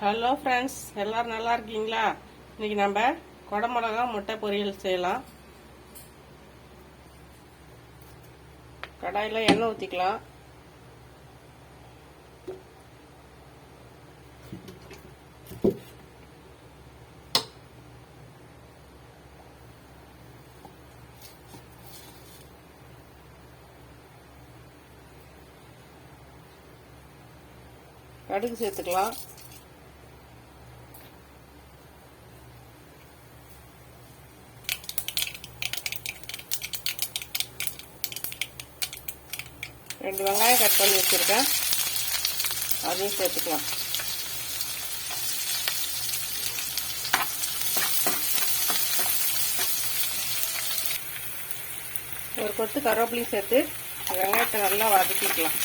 Hello friends எல்லோரும் நல்லா இருக்கீங்களா? இன்னைக்கு நம்ம குடமிளகா முட்டை பொரியல் செய்யலாம். கடாயில் எண்ணெய் ஊற்றிக்கலாம் கடுகு சேர்த்துக்கலாம். ரெண்டு வெங்காயம் கட் பண்ணி வச்சுருக்கேன். அதையும் சேர்த்துக்கலாம். ஒரு கொத்து கருவேப்பிலையும் சேர்த்து வெங்காயத்தை நல்லா வதக்கிக்கலாம்.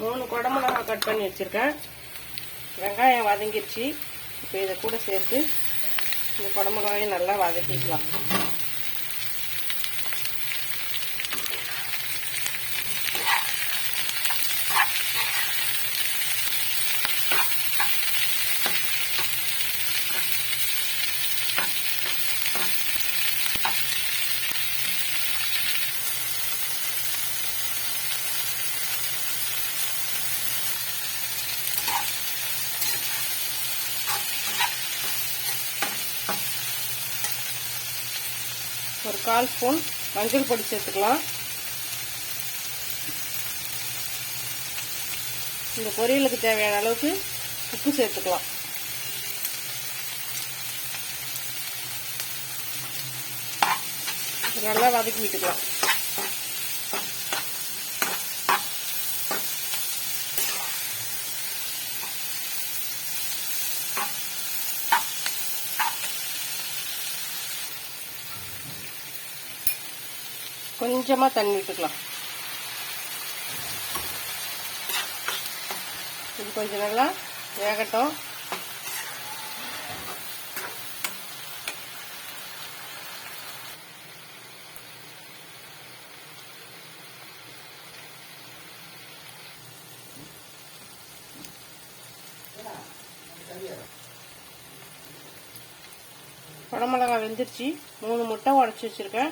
மூணு குடமிளகா கட் பண்ணி வச்சுருக்கேன். வெங்காயம் வதங்கிடுச்சு இப்போ இதை கூட சேர்த்து இந்த குடமிளகாயும் நல்லா வதக்கிக்கலாம். ஒரு கால் ஸ்பூன் மஞ்சள் பொடி சேர்த்துக்கலாம். இந்த பொரியலுக்கு தேவையான அளவுக்கு உப்பு சேர்த்துக்கலாம். நல்லா வதக்கி விட்டுக்கலாம். கொஞ்சமாக தண்ணி விட்டுக்கலாம் இது கொஞ்சம் நல்லா வேகட்டும். குடமிளகா வெந்துருச்சு. மூணு முட்டை உடச்சி வச்சுருக்கேன்.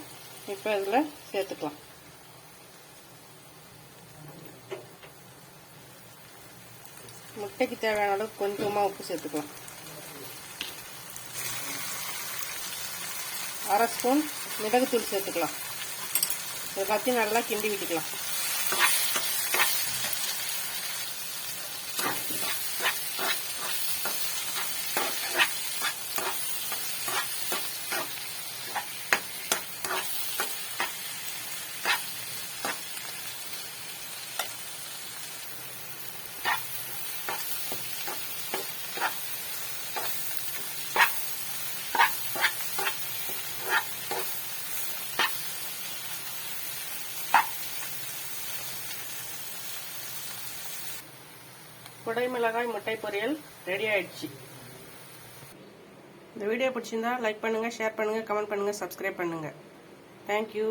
இப்போ இதில் சேர்த்துக்கலாம் முட்டைக்கு தேவையான அளவுக்கு கொஞ்சமாக உப்பு சேர்த்துக்கலாம் அரை ஸ்பூன் மிளகுத்தூள் சேர்த்துக்கலாம் இதை பற்றி நல்லா கிண்டி விட்டுக்கலாம் குடை மிளகாய் முட்டை பொரியல் ரெடி ஆயிடுச்சு. இந்த வீடியோ பிடிச்சிருந்தா லைக் பண்ணுங்கள் ஷேர் பண்ணுங்கள் கமெண்ட் பண்ணுங்கள் சப்ஸ்கிரைப் பண்ணுங்கள் தேங்க்யூ